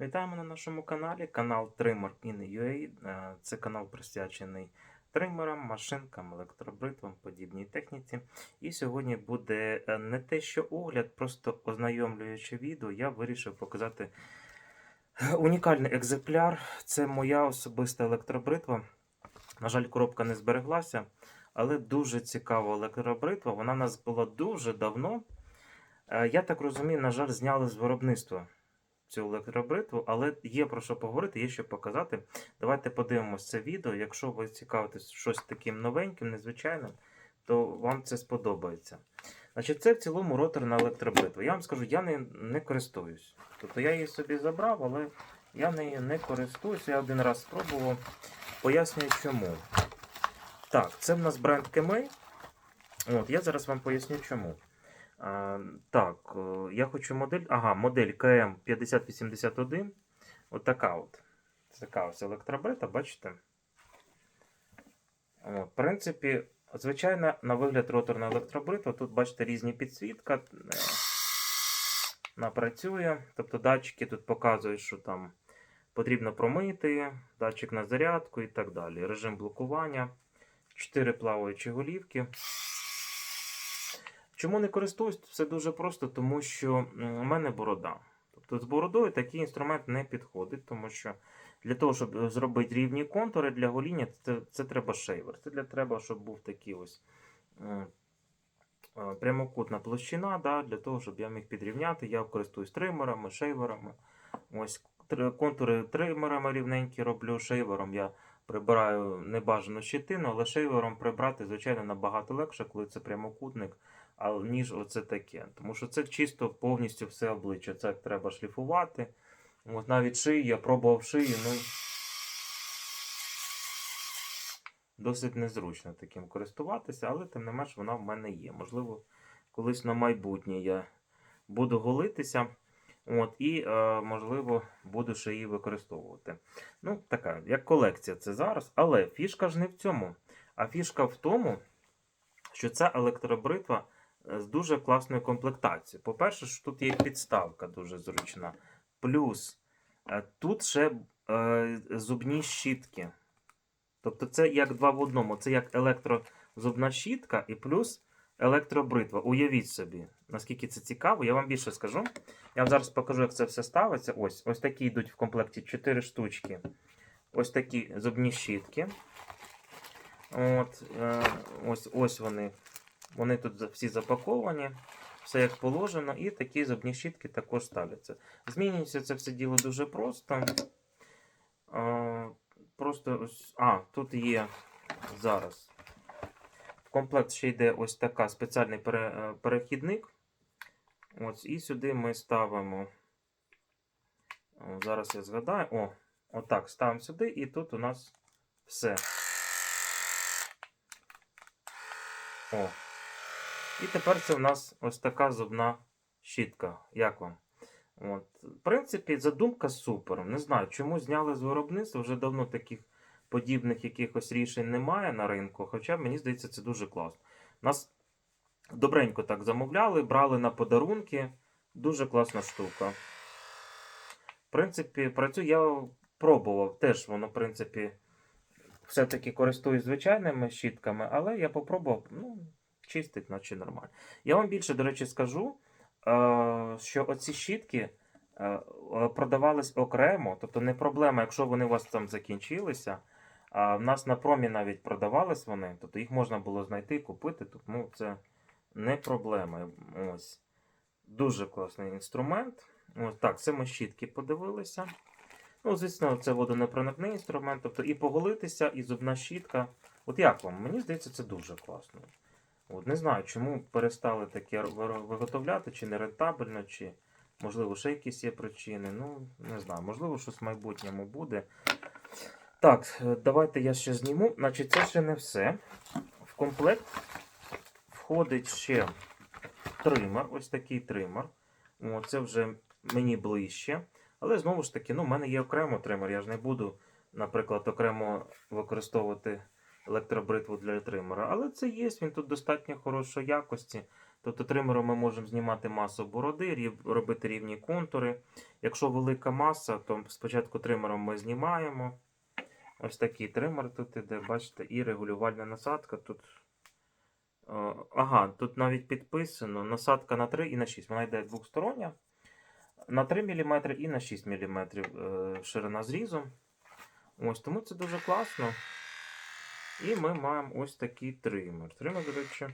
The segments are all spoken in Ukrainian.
Вітаємо на нашому каналі. Канал Trimmer in.ua. Е, Це канал присвячений тримерам, машинкам, електробритвам, подібній техніці. І сьогодні буде е, не те, що огляд, просто ознайомлююче відео. Я вирішив показати е, унікальний екземпляр. Це моя особиста електробритва. На жаль, коробка не збереглася, але дуже цікава електробритва. Вона в нас була дуже давно. Я так розумію, на жаль, зняли з виробництва цю електробритву, але є про що поговорити, є що показати. Давайте подивимося це відео. Якщо ви цікавитесь щось таким новеньким, незвичайним, то вам це сподобається. Значить, це в цілому роторна електробритва. Я вам скажу, я не, не користуюсь. Тобто я її собі забрав, але я нею не користуюся. Я один раз спробував. Пояснюю чому. Так, це в нас бренд Кемей. От, я зараз вам поясню чому. А, так, е, я хочу модель. Ага, модель КМ 5081. От така от. Така ось електробрита, бачите? От, в принципі, звичайно, на вигляд роторна електробритва. Тут, бачите, різні підсвітка. е, Вона працює. Тобто датчики тут показують, що там потрібно промити, датчик на зарядку і так далі. Режим блокування. 4 плаваючі голівки. Чому не користуюсь? Все дуже просто, тому що у мене борода. Тобто з бородою такий інструмент не підходить, тому що для того, щоб е, зробити рівні контури для гоління, це, це треба шейвер. Це для треба, щоб був такий ось е, прямокутна площина, да, для того, щоб я міг підрівняти. Я користуюсь тримерами, шейверами. Ось контури тримерами рівненькі роблю. Шейвером я прибираю небажану щитину, але шейвером прибрати, звичайно, набагато легше, коли це прямокутник ніж оце таке. Тому що це чисто повністю все обличчя. Це треба шліфувати. От навіть шию, я пробував шию, ну досить незручно таким користуватися, але тим не менш вона в мене є. Можливо, колись на майбутнє я буду голитися. От, і, е, можливо, буду ще її використовувати. Ну, така, як колекція це зараз. Але фішка ж не в цьому. А фішка в тому, що ця електробритва з дуже класною комплектацією. По-перше, що тут є підставка дуже зручна. Плюс е, тут ще е, зубні щітки. Тобто це як два в одному. Це як електрозубна щітка і плюс електробритва. Уявіть собі, наскільки це цікаво. Я вам більше скажу. Я вам зараз покажу, як це все ставиться. Ось ось такі йдуть в комплекті 4 штучки. Ось такі зубні щітки. От, е, ось, ось вони. Вони тут всі запаковані, все як положено, і такі зубні щітки також ставляться. Змінюється це все діло дуже просто. Просто ось. А, тут є зараз. В комплект ще йде ось така спеціальний пере, е, перехідник. Ось, і сюди ми ставимо. Зараз я згадаю. О, отак ставимо сюди, і тут у нас все. О. І тепер це у нас ось така зубна щітка. Як вам? От. В принципі, задумка супер. Не знаю, чому зняли з виробництва. Вже давно таких подібних якихось рішень немає на ринку. Хоча мені здається, це дуже класно. Нас добренько так замовляли, брали на подарунки. Дуже класна штука. В принципі, працює, я пробував теж, воно, в принципі, все-таки користуюсь звичайними щітками, але я попробував, ну, чистить, наче нормально. Я вам більше, до речі, скажу, е, що оці щітки е, е, продавались окремо, тобто не проблема, якщо вони у вас там закінчилися. А в нас на промі навіть продавались вони, тобто їх можна було знайти, купити. Тому це не проблема. Ось. Дуже класний інструмент. Ось так, це ми щітки подивилися. Ну, звісно, це водонепроникний інструмент, тобто і поголитися, і зубна щітка. От як вам? Мені здається, це дуже класно. От, не знаю, чому перестали таке виготовляти, чи не рентабельно, чи можливо ще якісь є причини. Ну, не знаю, можливо, щось в майбутньому буде. Так, е, давайте я ще зніму. Значить, це ще не все. В комплект входить ще тример, ось такий тример. О, це вже мені ближче. Але знову ж таки, ну, в мене є окремо тример. Я ж не буду, наприклад, окремо використовувати електробритву для тримера. Але це є, він тут достатньо хорошої якості. Тобто тримером ми можемо знімати масу бороди, робити рівні контури. Якщо велика маса, то спочатку тримером ми знімаємо. Ось такий тример тут іде, бачите, і регулювальна насадка. Тут, е, ага, тут навіть підписано насадка на 3 і на 6. Вона йде двостороння. На 3 мм і на 6 мм е, ширина зрізу. Ось тому це дуже класно. І ми маємо ось такий тример. Тример, до речі.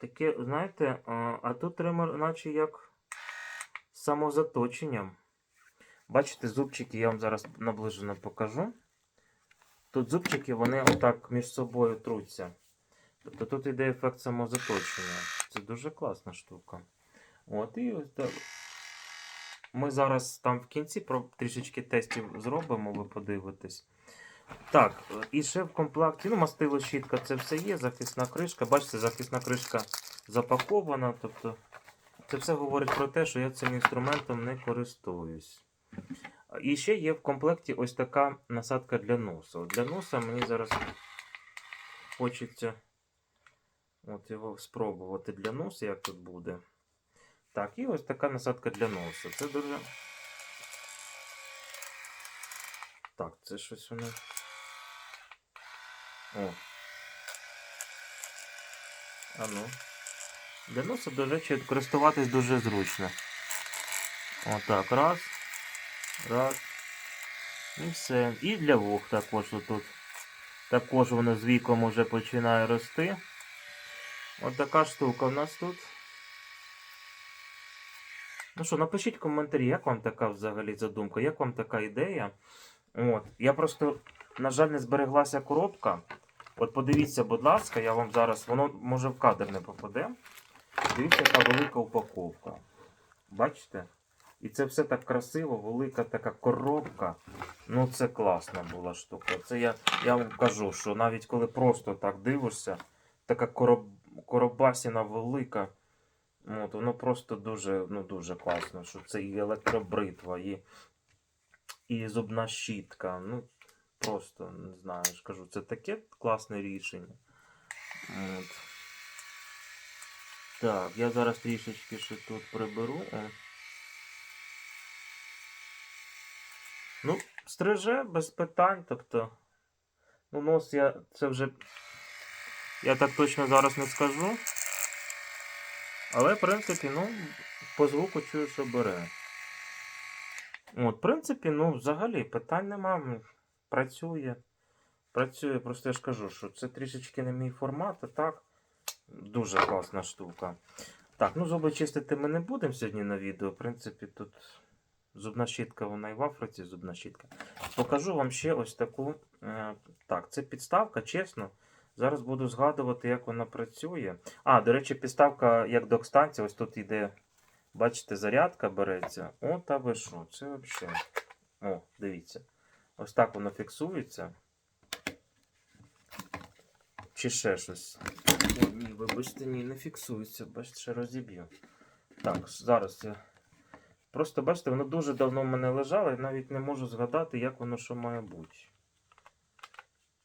Таке, знаєте, а, тут тример, наче як самозаточенням. Бачите, зубчики я вам зараз наближено покажу. Тут зубчики, вони отак між собою труться. Тобто тут йде ефект самозаточення. Це дуже класна штука. От і ось так. Ми зараз там в кінці трішечки тестів зробимо, ви подивитесь. Так, і ще в комплекті, ну, мастило щітка, це все є, захисна кришка. Бачите, захисна кришка запакована. Тобто, це все говорить про те, що я цим інструментом не користуюсь. І ще є в комплекті ось така насадка для носа. Для носа мені зараз хочеться от його спробувати для носа, як тут буде. Так, і ось така насадка для носа. Це дуже. Так, це щось воно. О. А. Для носа, до речі, користуватись дуже зручно. Отак, раз. Раз. І все. І для вух також отут. Також воно з віком уже починає рости. От така штука у нас тут. Ну що, напишіть коментарі, як вам така взагалі задумка, як вам така ідея. От. Я просто, на жаль, не збереглася коробка. От подивіться, будь ласка, я вам зараз, воно може в кадр не попаде. Дивіться, яка велика упаковка. Бачите? І це все так красиво, велика така коробка. Ну, це класна була штука. Це я, я вам кажу, що навіть коли просто так дивишся, така короб, коробасіна велика. От, воно просто дуже, ну, дуже класно, що це і електробритва, і, і зубна щітка. Ну, просто не знаю, я ж кажу, це таке класне рішення. От. Так, я зараз трішечки ще тут приберу. Ну, стриже без питань, тобто. Ну, нос я це вже. Я так точно зараз не скажу. Але, в принципі, ну, по звуку чую, що бере. От, в принципі, ну, взагалі, питань нема. Працює. Працює, просто я ж кажу, що це трішечки не мій формат, а так. Дуже класна штука. Так, ну зуби чистити ми не будемо сьогодні на відео. В принципі, тут зубна щітка, вона і в Африці зубна щітка. Покажу вам ще ось таку. Е, так, це підставка, чесно. Зараз буду згадувати, як вона працює. А, до речі, підставка як док-станція, ось тут йде, бачите, зарядка береться. О, та ви що, це взагалі. О, дивіться. Ось так воно фіксується. Чи ще щось. Ні, вибачте, ні, не фіксується, бачите, ще розіб'ю. Так, зараз я. Просто бачите, воно дуже давно в мене лежало, і навіть не можу згадати, як воно що має бути.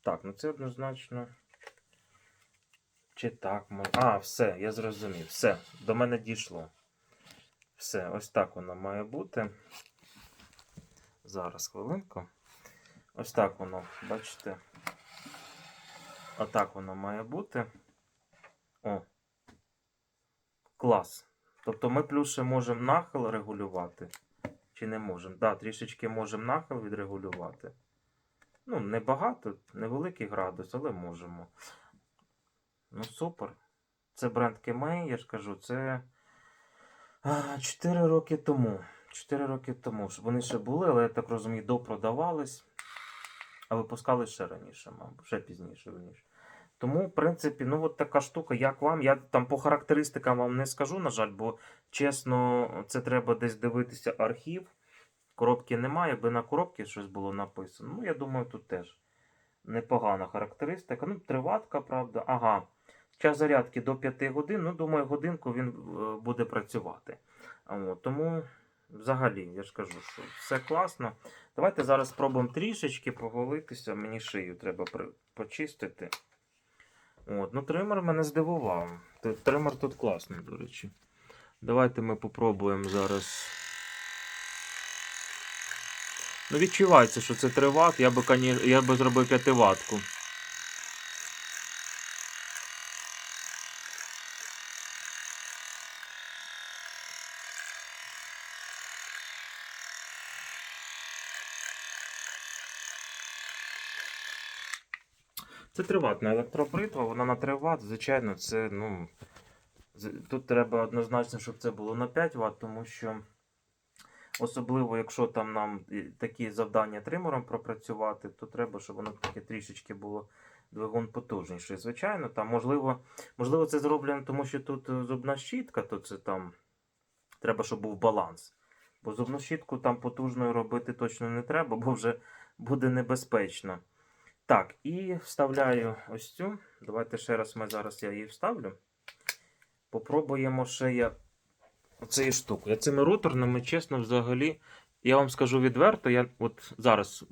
Так, ну це однозначно. Чи так може. А, все, я зрозумів. Все, до мене дійшло. Все, ось так воно має бути. Зараз хвилинку. Ось так воно, бачите. Отак воно має бути. О. Клас. Тобто ми плюс ще можемо нахил регулювати. Чи не можемо? Так, да, трішечки можемо нахил відрегулювати. Ну, небагато, невеликий градус, але можемо. Ну, супер. Це бренд Кемей, я ж кажу, це 4 роки тому. 4 роки тому. Вони ще були, але я так розумію, допродавались. А випускали ще раніше, мабуть, ще пізніше, верніше. Тому, в принципі, ну от така штука, як вам. Я там по характеристикам вам не скажу, на жаль, бо чесно, це треба десь дивитися архів. Коробки немає, якби на коробці щось було написано. Ну, я думаю, тут теж непогана характеристика. Ну, триватка, правда. Ага. Час зарядки до 5 годин. Ну, думаю, годинку він е, буде працювати. От, тому, взагалі, я ж кажу, що все класно. Давайте зараз спробуємо трішечки поголитися. Мені шию треба почистити. От, ну тример мене здивував. Тример тут класний, до речі. Давайте ми попробуємо зараз. Ну, відчувається, що це 3 Вт. Я би, я би зробив 5 ватку. Це 3 ватна електробритва, вона на 3 Вт. Звичайно, це, ну. Тут треба однозначно, щоб це було на 5 Вт, тому що особливо, якщо там нам такі завдання тримером пропрацювати, то треба, щоб воно таке трішечки було двигун потужніший. Звичайно, там можливо, можливо, це зроблено, тому що тут е, зубна щітка, то це там треба, щоб був баланс. Бо зубну щітку там потужною робити точно не треба, бо вже буде небезпечно. Так, і вставляю ось цю. Давайте ще раз ми зараз я її вставлю. Попробуємо ще я цією штукою. Я цими роторними, чесно, взагалі, я вам скажу відверто, я от зараз.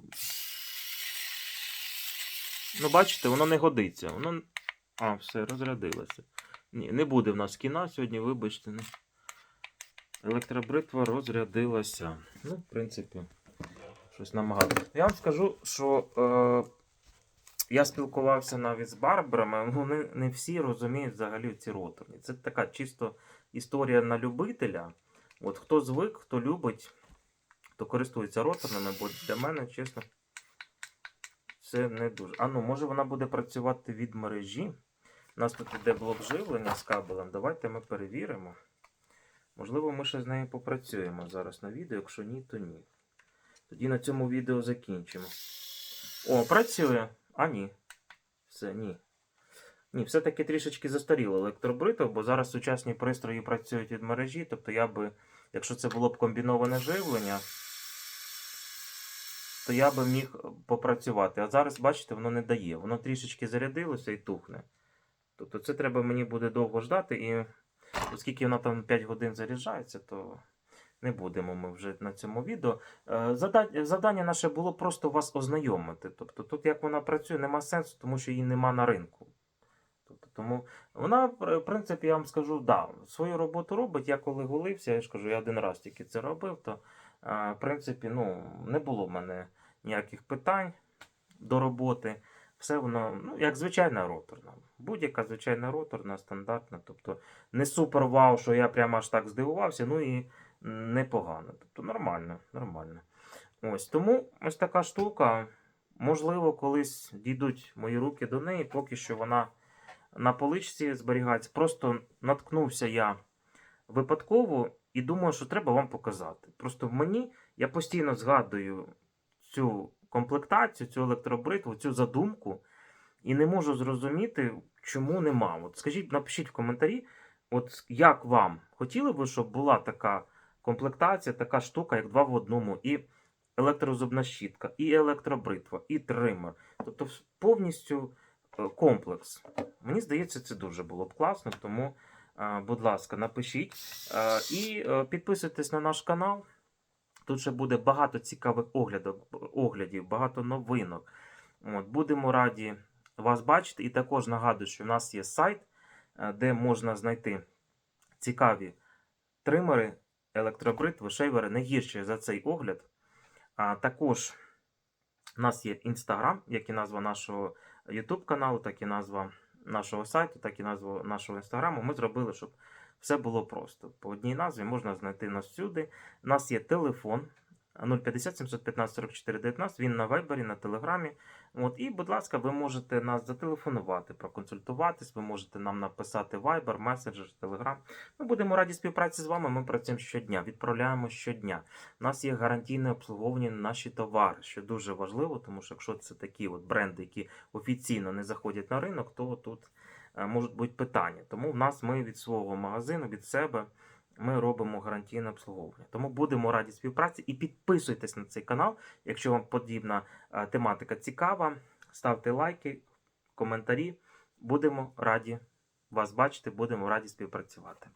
Ну, бачите, воно не годиться. Воно. А, все, розрядилося. Ні, не буде в нас кіна сьогодні, вибачте. Не. Електробритва розрядилася. Ну, в принципі, щось намагати. Я вам скажу, що е, я спілкувався навіть з барберами, вони не всі розуміють взагалі ці роторні. Це така чисто історія на любителя. От хто звик, хто любить, то користується роторними, бо для мене, чесно, це не дуже. А ну, може вона буде працювати від мережі. У нас тут іде блок живлення з кабелем. Давайте ми перевіримо. Можливо, ми ще з нею попрацюємо зараз на відео. Якщо ні, то ні. Тоді на цьому відео закінчимо. О, працює. А ні. Все, ні. Ні, все-таки трішечки застаріло електробритва, бо зараз сучасні пристрої працюють від мережі. Тобто я би, якщо це було б комбіноване живлення, то я би міг попрацювати. А зараз, бачите, воно не дає. Воно трішечки зарядилося і тухне. Тобто це треба мені буде довго ждати, і оскільки вона там 5 годин заряджається, то не будемо ми вже на цьому відео. Е, зада- Завдання наше було просто вас ознайомити. Тобто тут як вона працює, нема сенсу, тому що її нема на ринку. Тобто, тому вона, в принципі, я вам скажу, да, свою роботу робить. Я коли голився, я ж кажу, я один раз тільки це робив, то е, в принципі ну, не було в мене ніяких питань до роботи. Все воно, ну, як звичайна роторна. Будь-яка звичайна роторна, стандартна. Тобто не супер вау, що я прямо аж так здивувався, ну і непогано. Тобто нормально, нормально. Ось тому ось така штука. Можливо, колись дійдуть мої руки до неї, поки що вона на поличці зберігається. Просто наткнувся я випадково і думаю, що треба вам показати. Просто мені я постійно згадую цю комплектацію, цю електробритву, цю задумку, і не можу зрозуміти, чому нема. От скажіть, напишіть в коментарі, от як вам хотіли би, щоб була така комплектація, така штука, як два в одному, і електрозубна щітка, і електробритва, і тример. Тобто повністю е, комплекс. Мені здається, це дуже було б класно, тому, е, будь ласка, напишіть. Е, І підписуйтесь на наш канал. Тут ще буде багато цікавих оглядів, багато новинок. От, будемо раді вас бачити. І також нагадую, що в нас є сайт, де можна знайти цікаві тримери, електробритви, шейвери, не гірші за цей огляд. А також у нас є Інстаграм, як і назва нашого YouTube каналу, так і назва нашого сайту, так і назва нашого інстаграму. Ми зробили, щоб все було просто. По одній назві можна знайти нас всюди. У нас є телефон 050 715 44 19. Він на Вайбері, на Телеграмі. От, і, будь ласка, ви можете нас зателефонувати, проконсультуватись, ви можете нам написати Viber, меседжер, Telegram. Ми будемо раді співпраці з вами. Ми працюємо щодня, відправляємо щодня. У нас є гарантійне обслуговування на наші товари, що дуже важливо, тому що якщо це такі от бренди, які офіційно не заходять на ринок, то тут е, можуть бути питання. Тому в нас ми від свого магазину, від себе. Ми робимо гарантійне обслуговування. Тому будемо раді співпраці і підписуйтесь на цей канал, якщо вам подібна е, тематика цікава. Ставте лайки, коментарі. Будемо раді вас бачити, будемо раді співпрацювати.